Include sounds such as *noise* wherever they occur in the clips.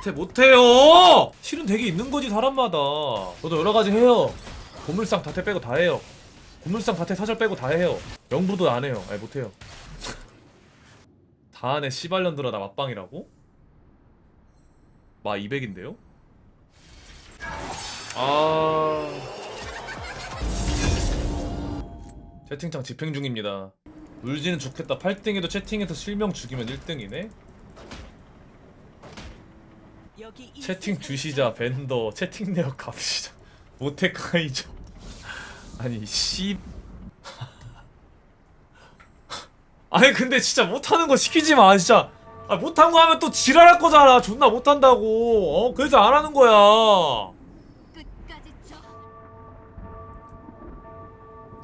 자퇴 못해요! 실은 되게 있는 거지 사람마다. 저도 여러 가지 해요. 고물상 자퇴 빼고 다 해요. 고물상 자퇴 사절 빼고 다 해요. 영부도 안 해요. 아니 못해요. *laughs* 다 안에 씨발년들아 나 맞방이라고? 마 200인데요? 아. 채팅창 집행 중입니다. 울지는 좋겠다. 8등에도 채팅에서 실명 죽이면 1등이네? 여기 이 채팅 주시자 벤더. 채팅 내역 값시자 *laughs* 모테카이죠. *laughs* 아니 씨. *laughs* 아니 근데 진짜 못하는 거 시키지 마 진짜. 아, 못한 거 하면 또 지랄할 거잖아. 존나 못한다고. 어 그래서 안 하는 거야.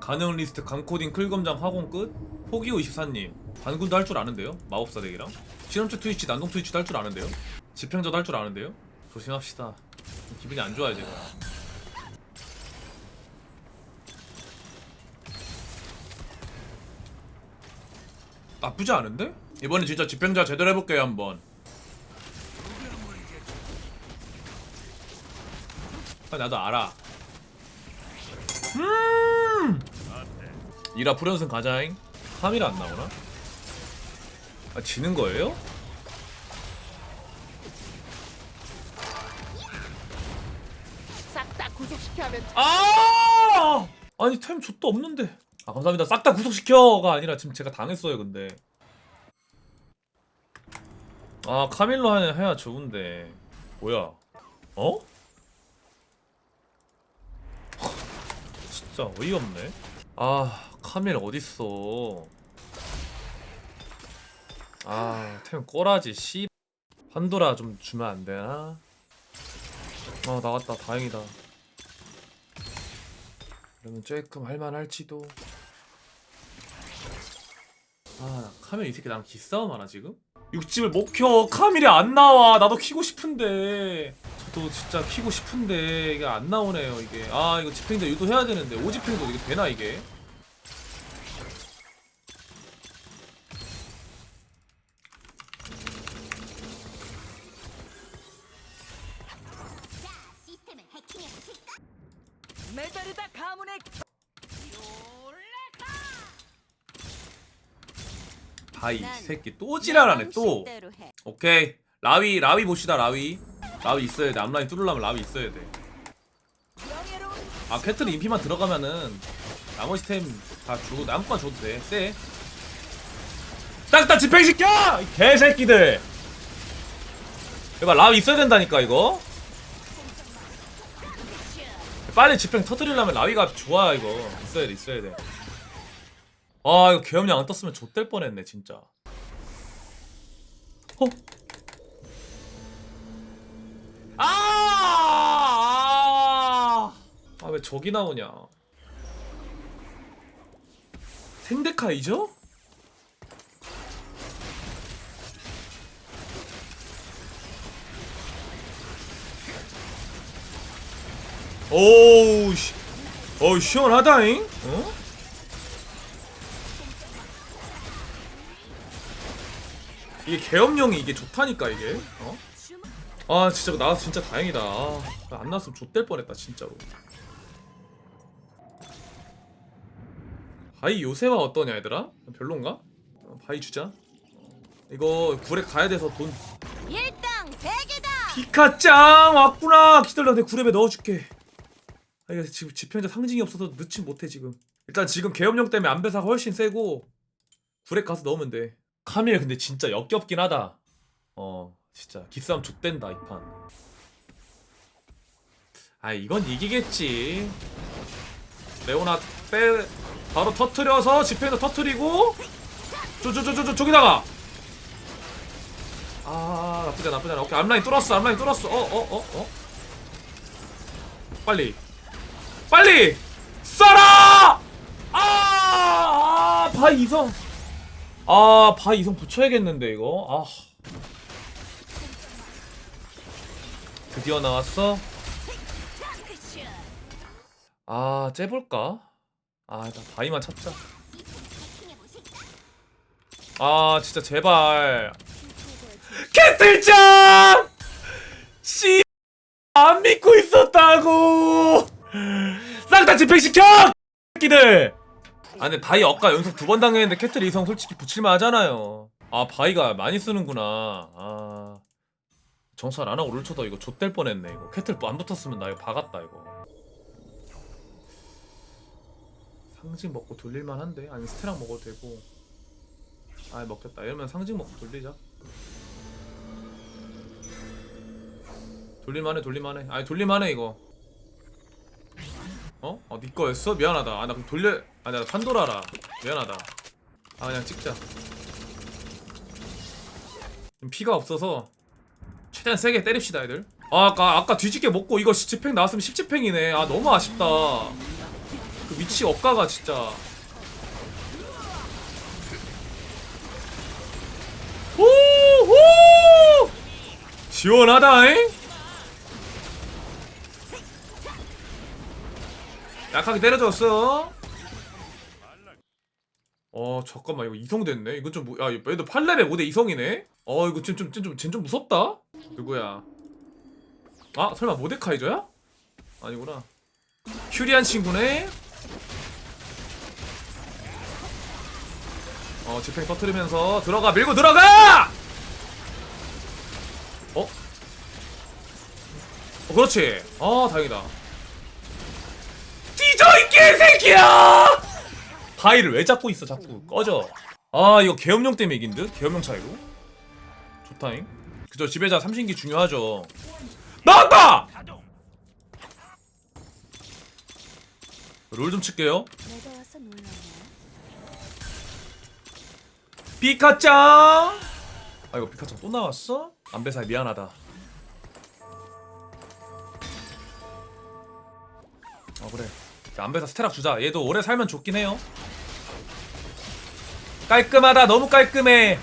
가능 리스트 강코딩 클검장 학원 끝. 포기호 24님. 반군도 할 줄 아는데요? 마법사 덱이랑? 실험체 트위치 난동 트위치도 할 줄 아는데요 집행자도 할줄 아는데요? 조심합시다. 기분이 안 좋아요 제가. 나쁘지 않은데? 이번엔 진짜 집행자 제대로 해볼게요 한번. 아, 나도 알아. 음! 이라 풀연승 가자잉? 카미라 안 나오나? 아 지는 거예요? 아! 아니 템 좆도 없는데. 아 감사합니다. 싹 다 구속시켜가 아니라 지금 제가 당했어요 근데. 아 카밀로 하- 해야 좋은데. 뭐야? 어? *laughs* 진짜 어이없네. 아 카밀 어딨어? 아템 꼬라지 씨. 판도라 좀 주면 안 되나? 아 나갔다. 다행이다 그러면 조금 할만할지도. 아 카밀 이 새끼 나랑 기싸움 하나 지금? 육집을 못 켜. 카밀이 안 나와. 나도 키고 싶은데. 저도 진짜 키고 싶은데 이게 안 나오네요 이게. 아 이거 집행자 유도해야 되는데. 오집행도 이게 되나 이게 메다르다 가문의 아이 새끼 또 지랄하네 또. 오케이. 라위 라위 봅시다 라위. 라위 있어야 돼. 앞라인 뚫으려면 라위 있어야 돼아 캐틀 인피만 들어가면은 나머지 템 다 주고 아무거나 줘도 돼쎄. 딱딱 집행시켜! 이 개새끼들! 이봐 라위 있어야 된다니까 이거 빨리 집행 터뜨리려면 라위가 좋아 이거 있어야 돼 있어야 돼아 이거 계엄령 안 떴으면 좆될 뻔했네 진짜 어? 아! 아, 왜 저기 나오냐? 생데카이죠? 오우 씨. 어우 시원하다잉? 어? 이게 계엄령이 이게 좋다니까 이게 어? 아 진짜 나와서 진짜 다행이다 아, 안 나왔으면 좆될 뻔했다 진짜로 바이 요새와 어떠냐 얘들아? 별론가? 어, 바이 주자 이거 굴에 가야 돼서 돈 일당 대개다. 피카짱 왔구나 기다려 내 굴에 넣어줄게 아 이거 지금 지평자 상징이 없어서 넣지 못해 지금. 일단 지금 계엄령 때문에 안배사가 훨씬 세고 굴에 가서 넣으면 돼. 카밀 근데 진짜 역겹긴 하다. 어 진짜 기싸움 좆된다 이판. 아 이건 이기겠지. 레오나 빼 바로 터트려서 지평자 터트리고 저저저저 저기다가. 아 나쁘지 않아 나쁘지 않아. 오케이 앞라인 뚫었어 앞라인 뚫었어. 어 어 어 어, 빨리 빨리 쏴라! 아, 아 바이 이성. 아 바이 이성 붙여야겠는데 이거. 아. 드디어 나왔어? 아 째볼까? 아 일단 바이만 찾자? 아 진짜 제발. 캐틀짱! 씨. 안 믿고 있었다고. 싹 다 집행시켜. 새끼들. 아 근데 바이 억가 연속 두 번 당했는데 캐틀 이성 솔직히 붙일만 하잖아요. 아 바이가 많이 쓰는구나. 아 정찰 안 하고 롤 쳐도 이거 좆될 뻔했네 이거. 캐틀 안 붙었으면 나 이거 박았다 이거. 상징 먹고 돌릴만 한데 아니 스테랑 먹어도 되고. 아 먹겠다. 이러면 상징 먹고 돌리자. 돌릴만해 돌릴만해. 아니 돌릴만해 이거. 어? 어, 네 거였어? 미안하다. 아, 나 그럼 돌려. 아, 나 판도라라. 미안하다. 아, 그냥 찍자. 지금 피가 없어서 최대한 세게 때립시다, 애들. 아, 아까 아까 뒤집게 먹고 이거 집행 나왔으면 10집행이네. 아, 너무 아쉽다. 그 위치 억가가 진짜. 오호! 시원하다잉? 약하게 때려줬어. 어 잠깐만 이거 이성 됐네. 이거 좀 뭐- 야, 얘도 8레벨 5대 이성이네. 어 이거 좀좀좀좀 좀 무섭다. 누구야? 아 설마 모데카이저야? 아니구나. 큐리한 친구네. 어 집행 터트리면서 들어가 밀고 들어가. 어? 어 그렇지. 어 다행이다. 뒤져 이 개새끼야! 바위를 왜 잡고 있어 자꾸 꺼져 아 이거 계엄령 때문에 이긴 듯? 계엄령 차이로 좋다잉 그저 지배자 삼신기 중요하죠 나왔다! 롤 좀 칠게요. 피카짱 아 이거 피카짱 또 나왔어? 안배사 미안하다 어 그래 안배사 스테락 주자. 얘도 오래 살면 좋긴 해요. 깔끔하다. 너무 깔끔해.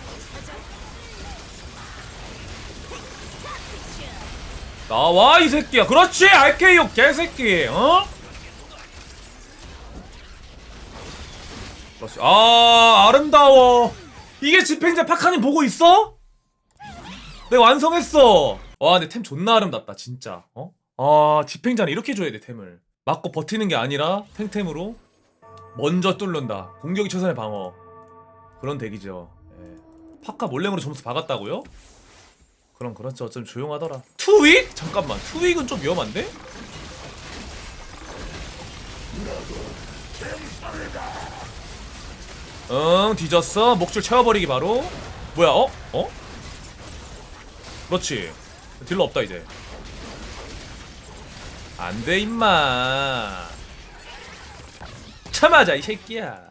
나와 이 새끼야. 그렇지 RKO 개새끼. 어? 그렇지. 아 아름다워. 이게 집행자 파카님 보고 있어? 내가 완성했어. 와 근데 템 존나 아름답다 진짜. 어? 아 집행자는 이렇게 줘야 돼 템을 맞고 버티는 게 아니라 탱템으로 먼저 뚫는다 공격이 최선의 방어 그런 덱이죠 예. 파카 몰래모로 점수 박았다고요? 그럼 그렇죠 좀 조용하더라 투윅? 잠깐만 투윅은 좀 위험한데? 응 뒤졌어 목줄 채워버리기 바로 뭐야 어? 어? 그렇지 딜러 없다 이제 안돼 임마. 참아자 이 새끼야.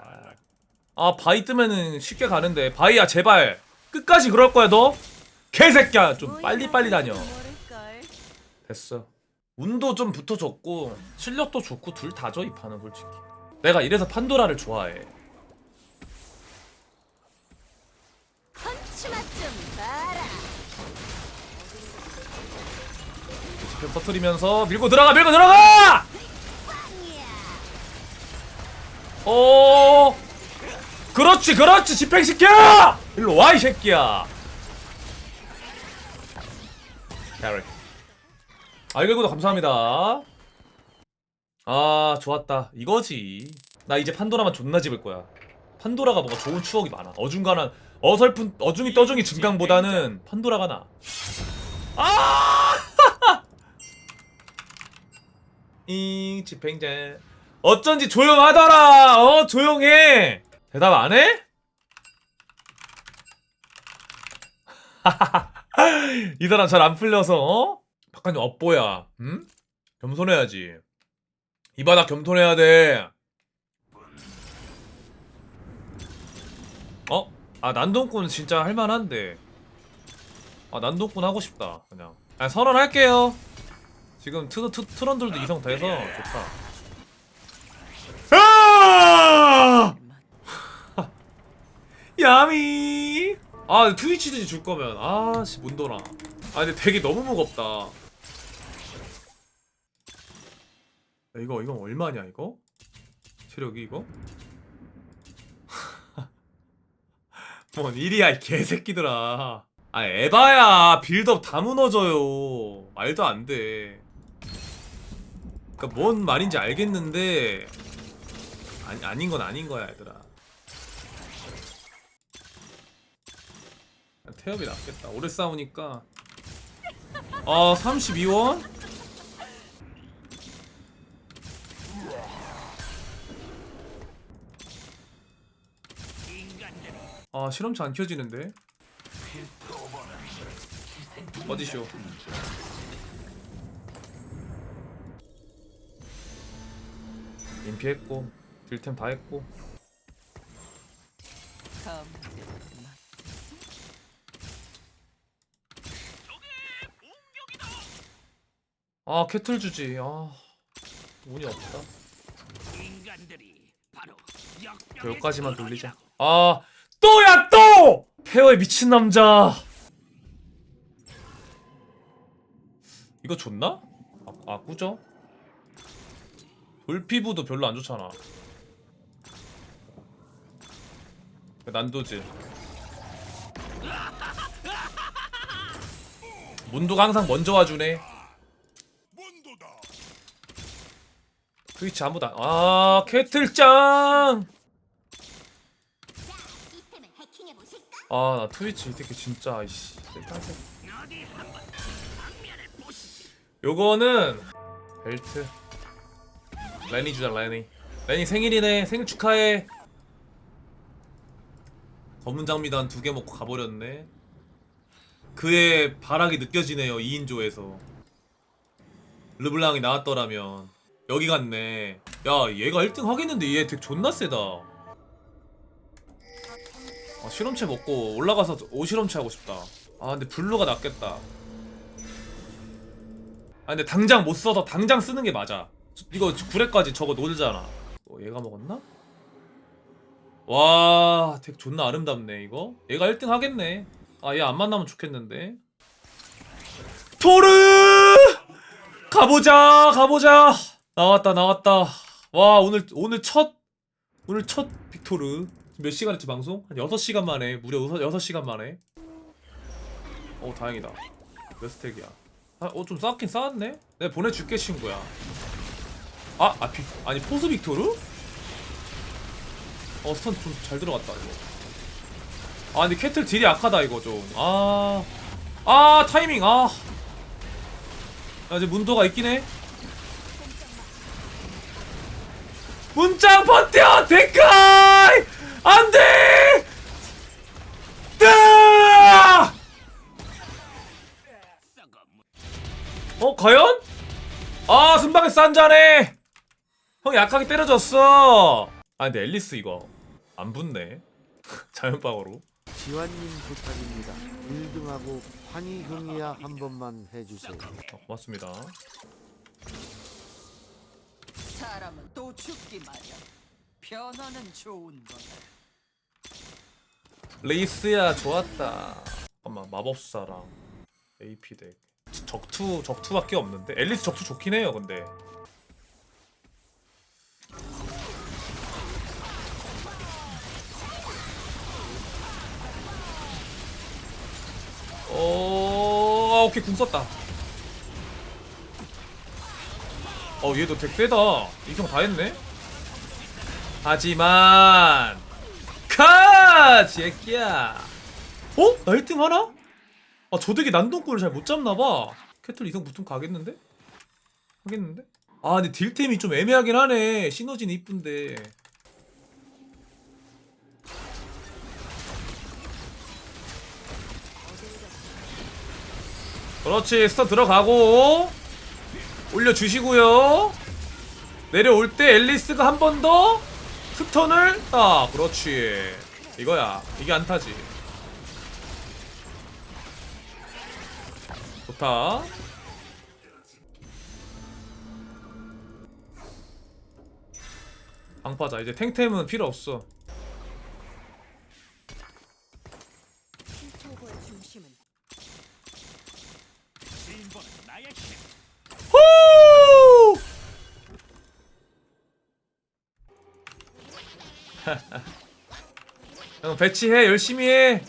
아 바이 뜨면은 쉽게 가는데. 바이야 제발. 끝까지 그럴 거야 너? 개새끼야. 좀 빨리빨리 다녀. 됐어. 운도 좀 붙어줬고 실력도 좋고 둘 다져 이 판은 솔직히. 내가 이래서 판도라를 좋아해. 펀치 맛좀 지표 터트리면서 밀고 들어가 밀고 들어가. 오 그렇지 그렇지 집행시켜! 일로 와 이 새끼야! 캐릭 알겠구도 감사합니다. 아 좋았다. 이거지. 나 이제 판도라만 존나 집을 거야. 판도라가 뭔가 좋은 추억이 많아. 어중간한 어설픈 어중이 떠중이 증강보다는 판도라가 나. 아! 이 집행자 어쩐지 조용하더라. 어 조용해. 대답 안 해? *laughs* 이 사람 잘 안 풀려서 어? 박한님 업보야. 응? 겸손해야지. 이 바닥 겸손해야 돼. 어? 아 난동꾼 진짜 할만한데. 아 난동꾼 하고 싶다 그냥. 아 선언할게요 지금 트, 트, 트런들도 이성 돼서 좋다. 아! *laughs* 야미! 아 트위치든지 줄 거면. 아씨 문도나 아 근데 되게 너무 무겁다. 야, 이거 이건 얼마냐 이거? 체력이 이거? *laughs* 뭔 일이야 이 개새끼들아. 아 에바야 빌드업 다 무너져요. 말도 안 돼 그니까 뭔 말인지 알겠는데 아니, 아닌 건 아닌 거야 얘들아. 태엽이 낫겠다. 오래 싸우니까. 아 32원? 아 실험차 안 켜지는데? 어디쇼 인피했고 딜템 다 했고. 아 캐틀 주지. 아 운이 없다. 여기까지만 돌리자. 아 또야 또! 페어의 미친 남자. 이거 좋나? 아, 아 꾸죠? 돌피부도 별로 안 좋잖아 난도질 문도가 항상 먼저 와주네 트위치 아무도 안... 아 캐틀짱? 아 나 트위치 이 새끼 진짜 이씨. 요거는 벨트 레니 주자 레니. 레니 생일이네. 생일 축하해. 검은 장미단 두 개 먹고 가버렸네. 그의 발악이 느껴지네요 2인조에서. 르블랑이 나왔더라면. 여기 갔네. 야 얘가 1등 하겠는데 얘 되게 존나 세다. 아, 실험체 먹고 올라가서 오실험체 하고 싶다. 아 근데 블루가 낫겠다. 아 근데 당장 못 써서 당장 쓰는 게 맞아 이거 9회까지 저거 놀잖아. 어, 얘가 먹었나? 와 덱 존나 아름답네 이거. 얘가 1등 하겠네. 아 얘 안 만나면 좋겠는데. 토르! 가보자 가보자. 나왔다 나왔다. 와 오늘 오늘 첫 오늘 첫 빅토르. 몇 시간 했지 방송? 한 6시간 만에 무려 6 시간 만에. 어 다행이다. 몇 스택이야? 아, 어, 좀 쌓긴 쌓았네? 내가 보내줄게, 친구야. 아, 아, 빅, 아니, 포스 빅토르? 어, 스턴 좀 잘 들어갔다, 이거. 아, 근데 캐틀 딜이 약하다, 이거 좀. 아, 아, 타이밍, 아. 야, 이제 문도가 있긴 해. 문짱 버텨! 데카이! 안 돼! 뜨아! 썩어 어 과연? 아 순방에 싼자네 형 약하게 때려줬어 아 근데 앨리스 이거 안 붙네 *laughs* 자연방어로 지환님 부탁입니다. 1등하고 환희 흥이야 한 번만 해주세요. 어, 고맙습니다 사람은 또 죽기 마련. 변화는 좋은 거다. 레이스야 좋았다 잠깐만 마법사랑 AP 덱 적투 적투밖에 없는데 앨리스 적투 좋긴 해요 근데 오케이 궁 썼다 어 얘도 덱 세다 이성 다 했네 하지만 컷! 새끼야 어? 나 1등 하나? 아 저 덱이 난동꾼을 잘 못 잡나봐 캐틀 이성 붙으면 가겠는데? 하겠는데? 아 근데 딜템이 좀 애매하긴 하네 시너지는 이쁜데 그렇지 스턴 들어가고. 올려주시고요. 내려올 때 앨리스가 한 번 더 스턴을 딱 그렇지. 이거야. 이게 안타지. 좋다. 방파자. 이제 탱템은 필요 없어 *laughs* 형 배치해. 열심히 해.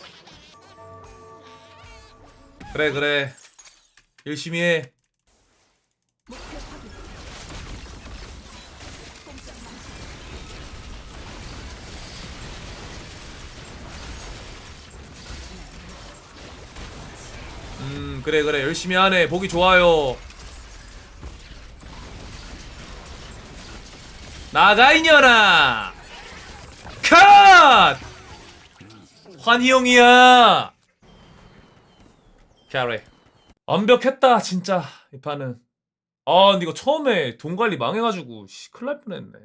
그래 그래. 열심히 해. 음 그래 그래. 열심히 하네. 보기 좋아요. 나가 이년아 컷! 환희 형이야! 캐리 완벽했다 진짜 이 판은. 아 근데 이거 처음에 돈 관리 망해가지고 씨 큰일 날 뻔했네.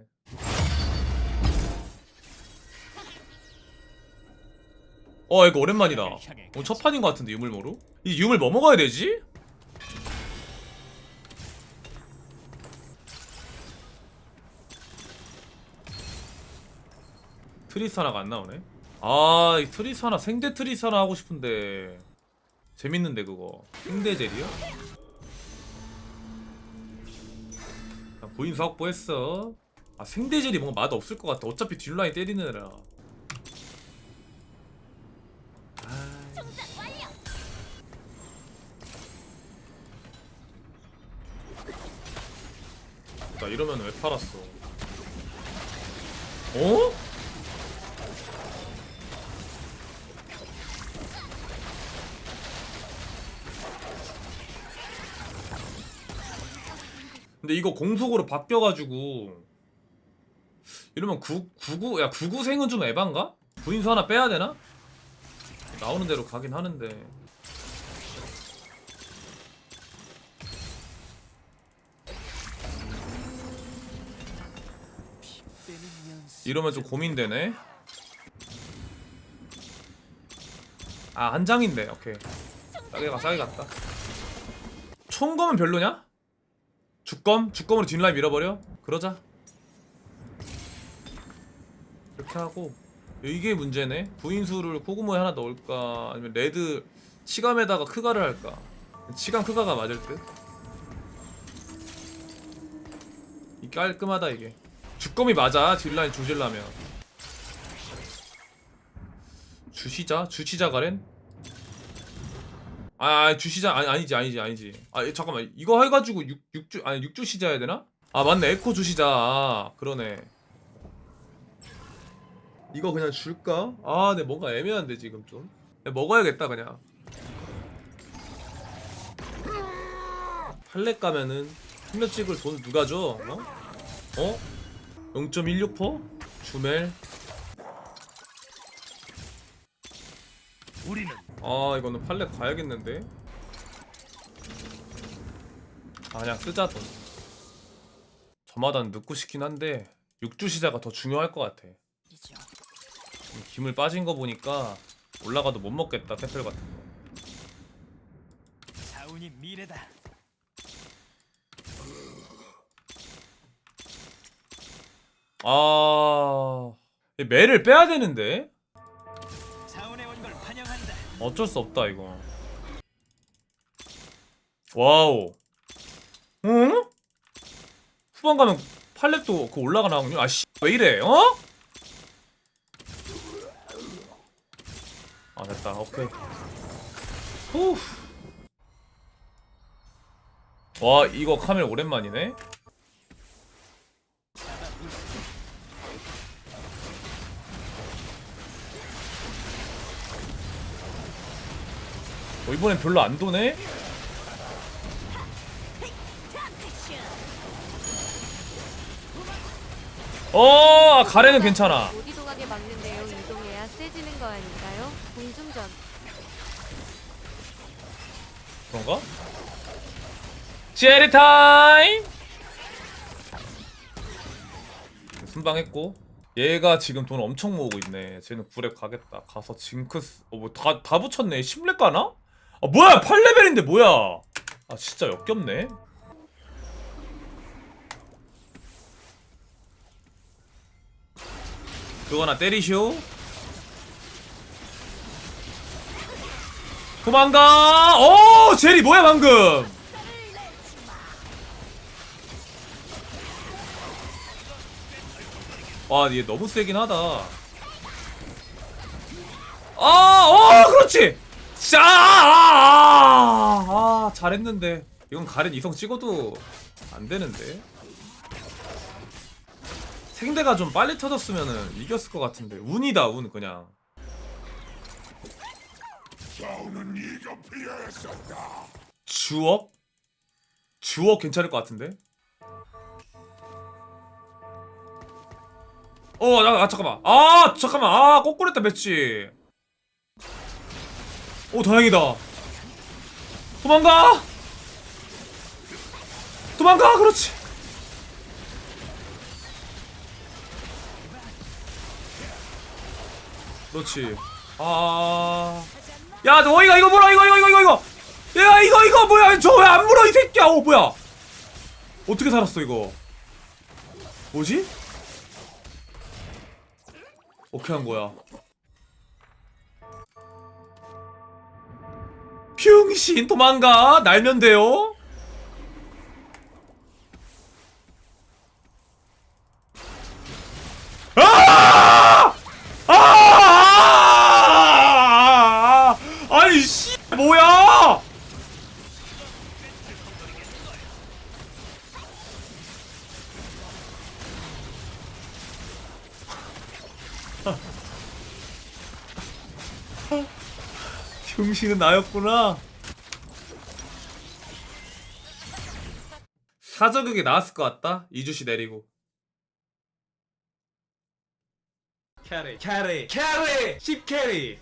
어 이거 오랜만이다. 오늘 첫 판인 것 같은데 유물모로? 이 유물 뭐 먹어야 되지? 트리사나가 안 나오네? 아 이 트리사나 생대 트리사나 하고 싶은데. 재밌는데 그거. 생대 젤이요? 아, 보인수 확보했어. 아 생대 젤이 뭔가 맛 없을 것 같아. 어차피 뒷라인 때리는 애라. 나 이러면 왜 팔았어? 어? 근데 이거 공속으로 바뀌어가지고 이러면 9, 99, 야 99생은 좀 에반가? 부인수 하나 빼야 되나? 나오는 대로 가긴 하는데 이러면 좀 고민되네 아 한 장인데 오케이 싸게 가 싸게 갔다 총검은 별로냐? 주검? 주검으로 뒷라인 밀어버려? 그러자 이렇게 하고 이게 문제네 부인수를 코구모에 하나 넣을까 아니면 레드 치감에다가 크가를 할까 치감 크가가 맞을 듯? 이 깔끔하다 이게 주검이 맞아 뒷라인 조질라면 주시자? 주시자 가렌? 아, 아 주시자 아니 아니지 아니지 아니지 아 예, 잠깐만 이거 해가지고 6, 육주 아니 6주 시자 해야 되나? 아 맞네 에코 주시자 아, 그러네 이거 그냥 줄까? 아 근데 뭔가 애매한데 지금 좀 먹어야겠다 그냥 팔레 가면은 한명 찍을 돈 누가 줘? 어? 어? 0.16%? 주멜 우리는 아 이거는 팔레 가야겠는데? 아 그냥 쓰자 돈. 저마다 늦고 싶긴 한데 육주 시자가 더 중요할 것 같아. 지금 김을 빠진 거 보니까 올라가도 못 먹겠다 태플 같은 거. 자운이 미래다. 아... 이 매를 빼야 되는데 어쩔 수 없다 이거 와우 응? 후반 가면 팔렙도 그 올라가나군요 아씨 왜 이래 어? 아 됐다 오케이 후. 와 이거 카멜 오랜만이네 어, 이번엔 별로 안 도네? 어 가래는 괜찮아 어디도 가게 막는데요. 이동해야 세지는 거 아닌가요? 공중전. 그런가? 제리 타임! 순방했고 얘가 지금 돈 엄청 모으고 있네 쟤는 9렙 가겠다 가서 징크스 어뭐다 다 붙였네 10렙 가나? 아 뭐야 8레벨인데 뭐야? 아 진짜 역겹네. 그거나 때리쇼 도망가! 어 제리 뭐야 방금? 와얘 너무 세긴 하다. 아어 그렇지 짜! 아, 아, 잘했는데. 이건 가렌 이성 찍어도 안 되는데. 생대가 좀 빨리 터졌으면은 이겼을 것 같은데. 운이다, 운 그냥. 주업? 주업 괜찮을 것 같은데? 어, 나, 아, 잠깐만. 아, 잠깐만. 아, 했다, 배치. 오, 다행이다. 도망가! 도망가! 그렇지. 그렇지. 아. 야, 너 이거, 이거 뭐라, 이거, 이거, 이거, 이거, 이거. 야, 이거, 이거 뭐야. 저 왜 안 물어, 이 새끼야. 어, 뭐야. 어떻게 살았어, 이거. 뭐지? 어떻게 한 거야? 병신 도망가 날면 돼요. 아! 아! 아! 아니 씨 뭐야? 병신은 나였구나. 사저격이 나왔을 것 같다. 이주시 내리고. 캐리, 캐리, 캐리, 10 캐리.